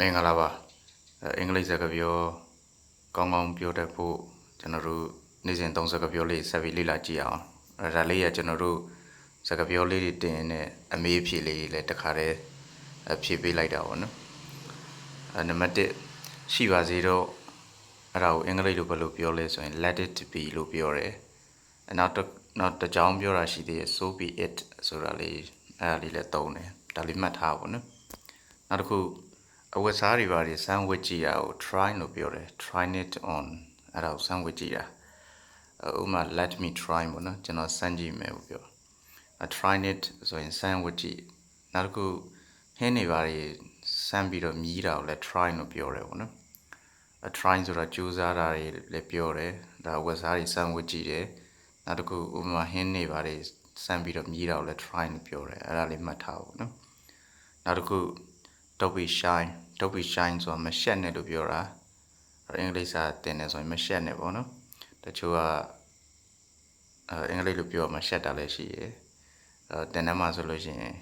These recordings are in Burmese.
မင်္ဂလာပါအဲအင်္ဂလိပ်စကားပြောကောင်းကောင်းပြောတတ်ဖို့ကျွန်တော်တို့နေ့စဉ်သုံးစကားပြောလေးဆက်ပြီးလေ့လာကြည့်အောင်အဲဒါလေးကကျွန်တော်တို့စကားပြောလေးတွေတင်နေအမေးအဖြေလေးတွေလည်းတစ်ခါတည်းအဖြေပေးလိုက်တာပေါ့နော်အဲနံပါတ်1ရှိပါစေတော့အဲ့ဒါကိုအင်္ဂလိပ်လိုဘယ်လိုပြောလဲဆိုရင် let it be လို့ပြောတယ်အနောက်တစ်နောက်တစ်ကြောင်းပြောတာရှိသေးတယ် so be it ဆိုတာလေးအဲ့ဒါလေးလည်းသုံးတယ်ဒါလေးမှတ်ထားပါဘောနော်နောက်တစ်ခု အဝတ်စားတွေပါတွေစမ်းဝတ်ကြည့်တာကို try လို့ပြောတယ် try it on အဲ့ဒါကိုစမ်းဝတ်ကြည့်တာဥပမာ let me try ပေါ့နော်ကျွန်တော်စမ်းကြည့်မယ်လို့ပြောအ try it ဆိုရင်စမ်းဝတ်ကြည့်နောက်တစ်ခုဟင်းတွေပါတွေစမ်းပြီးတော့မြည်တာကိုလည်း try လို့ပြောတယ်ပေါ့နော်အ try ဆိုတာကြိုးစားတာတွေလည်းပြောတယ်ဒါအဝတ်စားတွေစမ်းဝတ်ကြည့်တယ်နောက်တစ်ခုဥပမာဟင်းတွေပါတွေစမ်းပြီးတော့မြည်တာကိုလည်း try လို့ပြောတယ်အဲ့ဒါလေးမှတ်ထားဖို့နော်နောက်တစ်ခု don't be shy don't be shy ဆိုတာမရှက်နဲ့လို့ပြောတာအဲ့အင်္ဂလိပ်စာတင်တယ်ဆိုရင်မရှက်နဲ့ပေါ့နော်တချို့ကအဲအင်္ဂလိပ်လိုပြောမှရှက်တာလည်းရှိရယ်အဲတင်တယ်မှာဆိုလို့ရှိရင်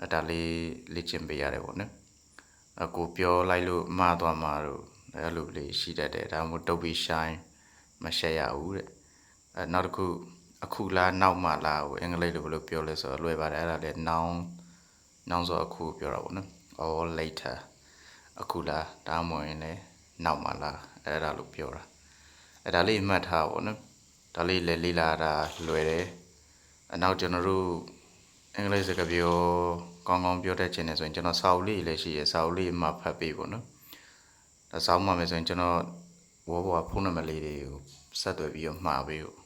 အဲဒါလေးလေ့ကျင့်ပေးရတယ်ပေါ့နော်အကိုပြောလိုက်လို့မှားသွားမှာတော့အဲ့လိုလေးရှိတတ်တယ်ဒါမှမဟုတ် don't be shy မရှက်ရဘူးတဲ့အဲနောက်တစ်ခုအခုလားနောက်မှလားကိုအင်္ဂလိပ်လိုဘယ်လိုပြောလဲဆိုတော့လွယ်ပါတယ်အဲ့ဒါလည်း noun နောက်ဆိုအခုပြောတာပေါ့နော် or later အခုလားဒါမှမဟုတ်ရင်လည်းနောက်မှလားအဲ့ဒါလို့ပြောတာအဲ့ဒါလေးမှတ်ထားပါပေါ့နော်ဒါလေးလည်းလေးလာတာလွယ်တယ်အနောက်ကျွန်တော်တို့အင်္ဂလိပ်စကားပြောကောင်းကောင်းပြောတတ်ချင်တယ်ဆိုရင်ကျွန်တော်စာအုပ်လေးလည်းရှိရယ်စာအုပ်လေးမှဖတ်ပေးပေါ့နော်ဒါစာအုပ်မှမယ်ဆိုရင်ကျွန်တော်ဝေါ်ဘောဖုန်းနံပါတ်လေးတွေကိုဆက်သွယ်ပြီးတော့မှာပေးဖို့